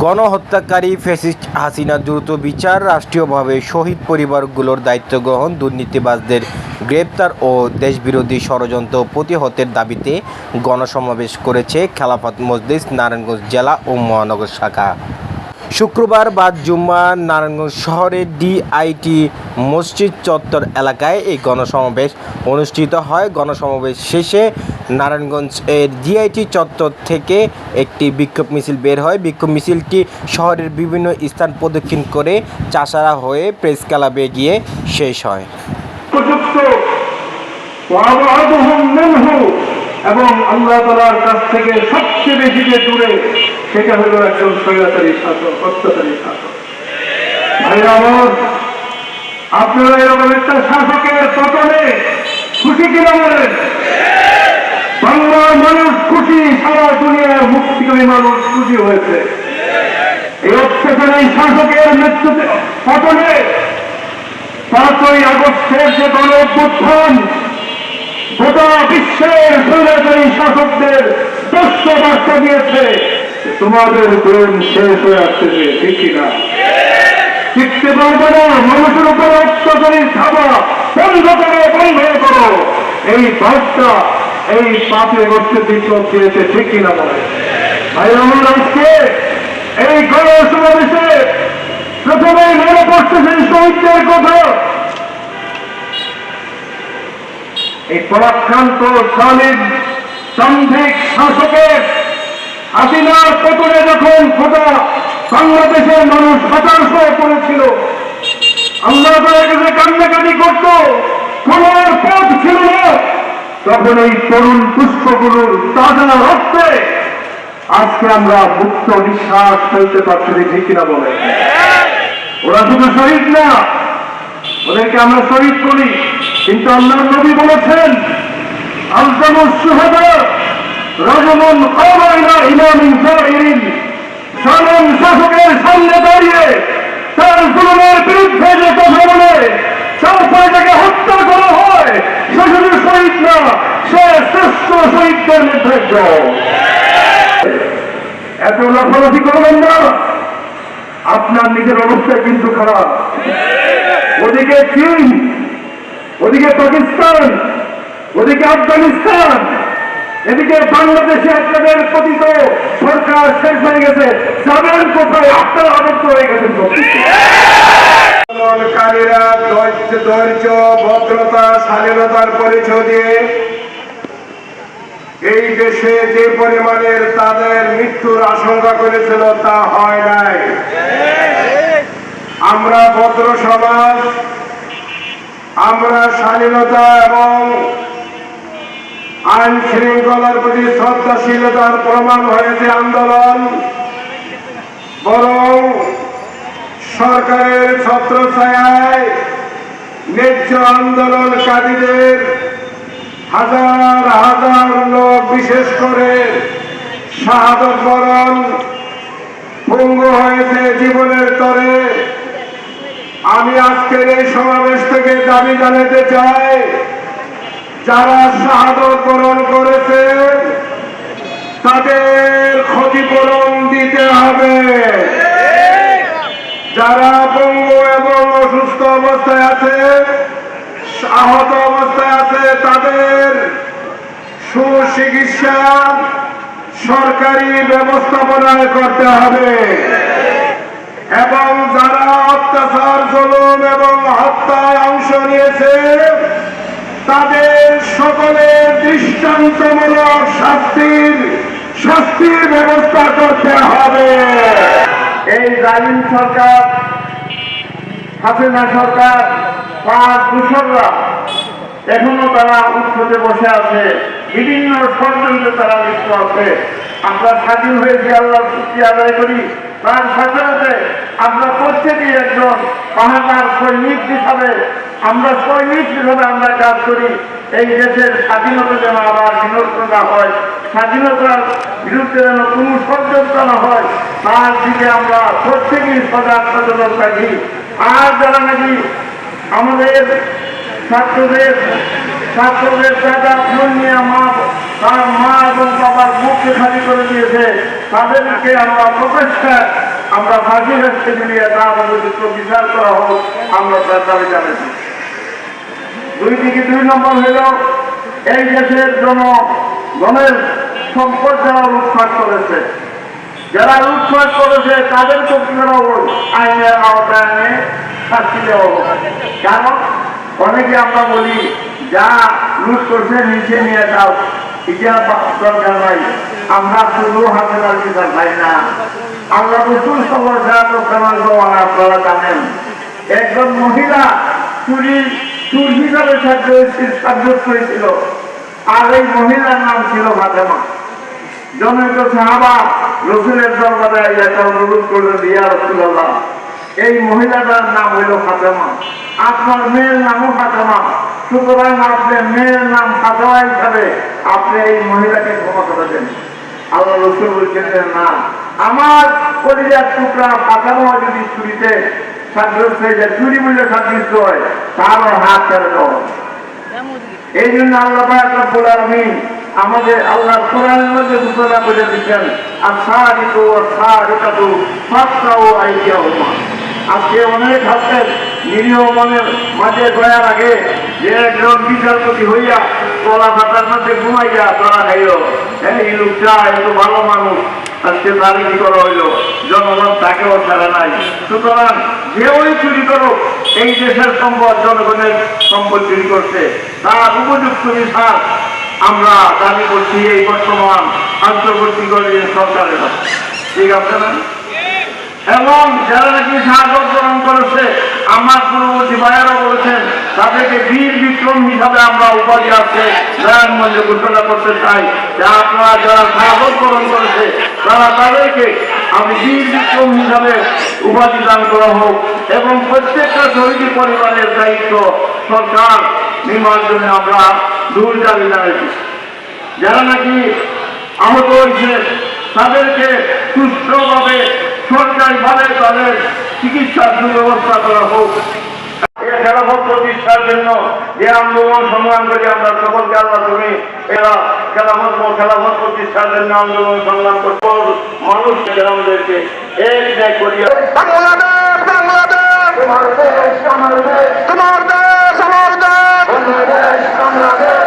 গণহত্যাকারী fascist Hasina দ্রুত বিচার, রাষ্ট্রীয়ভাবে শহীদ পরিবারগুলোর দায়িত্ব গ্রহণ, দুর্নীতিবাজদের গ্রেপ্তার ও দেশবিরোধী ষড়যন্ত্র প্রতিহতের দাবিতে গণসমাবেশ করেছে খেলাফত মজলিস, নারায়ণগঞ্জ জেলা ও মহানগর শাখা। শুক্রবার বাদ জুম্মা নারায়ণগঞ্জ শহরের ডিআইটি মসজিদ চত্বর এলাকায় এই গণসমাবেশ অনুষ্ঠিত হয়। গণসমাবেশ শেষে নারায়ণগঞ্জ এর ডিআইটি চত্বর থেকে একটি বিক্ষোভ মিছিল বের হয়। বিক্ষোভ মিছিলটি শহরের বিভিন্ন স্থান প্রদক্ষিণ করে চাষারা হয়ে প্রেস ক্লাবে গিয়ে শেষ হয়। এবং আল্লাহ তালার কাছ থেকে সবচেয়ে বেশি যে দূরে সেটা হলো একজন স্বৈরাচারী শাসক অত্যাচারী শাসক। ভাইরা আমার, আপনারা এরকম একটা শাসকের পতনে খুশি কিনা বলেন? বাংলার মানুষ খুশি, সারা দুনিয়ার মুক্তিকামী মানুষ খুশি হয়েছে। এই অত্যাচারী শাসকের মৃত্যুতে, পতনে পাঁচই আগস্টের যে গণ অভ্যুত্থান, গোটা বিশ্বের স্বৈরাচারী শাসকদের স্পষ্ট বার্তা দিয়েছে। তোমাদের দিন শেষ হয়ে আসতেছে ঠিক কিনা? শিখতে পারবে না, মানুষের উপরে অত্যাচারী থাবা বন্ধ করো বন্ধ করো। এই বার্তা এই পাঁচই আগস্টের বিপ্লব দিয়েছে, ঠিক কিনা বলে? ভাই, আমার আজকে এই গণ সমাবেশে প্রথমে মনে পড়তেছে শহীদদের কথা। এই পরাক্রান্ত সালিম সান্ধিক শাসকের হাসিনার পতনে যখন গোটা বাংলাদেশের মানুষ হতাশ হয়ে পড়েছিল আল্লাহ কাছে কান্নাকাটি করত কোন পথ ছিল না। তখন এই তরুণ পুষ্পগুলোর তাজা রক্তে আজকে আমরা মুক্ত নিঃশ্বাস ফেলতে পারছি ঠিক কিনা বলে ওরা শুধু শহীদ না, ওদেরকে আমরা শহীদ করি। কিন্তু আল্লাহ নবী বলেছেন আলজামুস সুহাদা রাজমন ইমামিন জাহিরিন। সালন শাসকের সামনে দাঁড়িয়ে তার জুলুমের বিরুদ্ধে যে কথা বলে তারপরে হত্যা করা হয় সে শুধু শহীদ না সে শ্রেষ্ঠ শহীদদের মধ্যে। এত লাফালাফি করবেন না। আপনার নিজের অবস্থা কিন্তু খারাপ। ওদিকে চীন, ওদিকে পাকিস্তান, ওদিকে আফগানিস্তান এদিকে বাংলাদেশে আপনাদের পতিত সরকার শেষ হয়ে গেছে। যাবেন কোথায়? আপনারা আবদ্ধ হয়ে গেছেন আন্দোলনকারীরা ধৈর্য ভদ্রতা স্বাধীনতার পরিচয় দিয়ে এই দেশে যে পরিমাণের তাদের মৃত্যুর আশঙ্কা করেছিল তা হয় নাই। আমরা ভদ্র সমাজ, আমরা স্বাধীনতা এবং আইন শৃঙ্খলার প্রতি শ্রদ্ধাশীলতার প্রমাণ হয়েছে আন্দোলন বরং সরকারের ছত্রছায়ায় ন্যায্য আন্দোলনকারীদের হাজার হাজার লোক, বিশেষ করে শাহাদত বরণ ভঙ্গ হয়েছে জীবনের তরে। আমি আজকের এই সমাবেশ থেকে দাবি জানাতে চাই যারা শাহাদত বরণ করেছে, তাদের ক্ষতিপূরণ দিতে হবে। যারা পঙ্গু এবং অসুস্থ অবস্থায় আছে, আহত অবস্থায় আছে, তাদের সুচিকিৎসা সরকারি ব্যবস্থাপনায় করতে হবে। এবং যারা অত্যাচার, জুলুম এবং হত্যায় অংশ নিয়েছে তাদের সকলের দৃষ্টান্তমূলক শাস্তির শাস্তির ব্যবস্থা করতে হবে। এই জালিম সরকার, হাসিনা সরকার পাঁচ দূষণরা এখনও তারা উৎসবে বসে আছে। বিভিন্ন ষড়যন্ত্রে তারা লিপ্ত আছে। আমরা স্বাধীন হয়েছি আল্লাহ আদায় করি। তার সাথে সাথে আমরা প্রত্যেকেই একজন পাহাড়ার সৈনিক হিসাবে আমরা সৈনিক হিসাবে আমরা কাজ করি। এই দেশের স্বাধীনতা যেন আবার বিনষ্ট না হয়, স্বাধীনতার বিরুদ্ধে যেন কোনো ষড়যন্ত্র না হয়, তার দিকে আমরা প্রত্যেকেই সজাগ সচেতন থাকি। আর যারা নাকি আমাদের ছাত্রদের ছাত্রদের টাকা ফোন নিয়ে মা, তার মা এবং বাবার মুখকে খালি করে দিয়েছে, তাদেরকে আমরা প্রচেষ্টা আমরা ফাঁসি রাখতে মিলিয়ে তার বিচার করা হোক, আমরা তার দাবি জানাচ্ছি দুই থেকে দুই নম্বর হইল এই দেশের জনগণের সম্পদ যারা লুটপাট করেছে, যারা লুটপাট করেছে, তাদের হোক আইনের আওতায় এনে শাস্তি দেওয়া হোক। কারণ অনেকে আমরা বলি, যা লুট করছে নিচে নিয়ে যাও। এটা দরকার নাই। আমরা শুধু হাতে বিচার পাই না। আমরা রসুল সবার আপনারা জানেন। একজন মহিলা চুরি চুর হিসাবে সাব্যস্ত হয়েছিল আর এই মহিলার নাম ছিল ফাতেমা। জনৈক সাহাবা রসুলের দরবারে একটা অনুরোধ করলেন, ইয়া রসুল্লাহ এই মহিলাটার নাম হইল ফাতেমা। আপনার মেয়ের নামও ফাতেমা। সুতরাং আপনার মেয়ের নাম ফাতেমা হিসাবে আপনি এই মহিলাকে ক্ষমা করে দেন। আল্লাহ রসুল বলছেন না, আমার কলিজার টুকরা ফাতেমা যদি চুরিতে সাব্যস্ত হয়ে যায়, চুরি বললে সাব্যস্ত হয়, তারও হাত ছেড়ে এই জন্য আল্লাহ রাব্বুল আলামিন আমাদের আল্লাহ কোরআনের মধ্যে ঘোষণা করে দিচ্ছেন আর আর সারিকাতু ফাসাউ আইয়াহুমা আজকে অনেক হাতের নিরীহ মনের মাঝে দয়া আগে যে একজন বিচারপতি হইয়া কলা পাতার মধ্যে ঘুমাইয়া ধরা খাইল। হ্যাঁ এই লোকটা এত ভালো মানুষ, আজকে তারই কি করা হইল? জনগণ তাকেও ছাড়া নাই। সুতরাং যে ওই চুরি করুক, এই দেশের সম্পদ জনগণের সম্পদ চুরি করছে। তার উপযুক্ত বিচার আমরা দাবি করছি এই বর্তমান আন্তর্বর্তীকালীন সরকারের। ঠিক আছে না? এবং যারা নাকি সাহায্য গ্রহণ করেছে, আমার পূর্ববর্তী ভাইয়েরা বলেছেন, তাদেরকে বীর বিক্রম হিসাবে আমরা উপাধি আছে। দয়ানগঞ্জে ঘোষণা করতে চাই যে আপনারা যারা সাহায্য গ্রহণ করেছে, তারা তাদেরকে আমি বীর বিক্রম হিসাবে উপাধি দান করা হোক এবং প্রত্যেকটা শহীদ পরিবারের দায়িত্ব সরকার নির্মাণ জন্য আমরা দূর দাবি জানাইছি যারা নাকি আহত হয়েছে, তাদেরকে সুস্থভাবে সরকারিভাবে তাদের চিকিৎসার সুব্যবস্থা করা হোক। খেলাফত প্রতিষ্ঠার জন্য যে আন্দোলন সংগ্রাম করি আমরা সকলকে আল্লাহ তুমি এরা খেলাফত ও খেলাফত প্রতিষ্ঠার জন্য আন্দোলন সংগ্রাম আমাদেরকে এক ন্যায় করিয়া বাংলাদেশ বাংলাদেশ! তোমার দেশ আমার দেশ তোমার দেশ আমার দেশ। বাংলাদেশ বাংলাদেশ!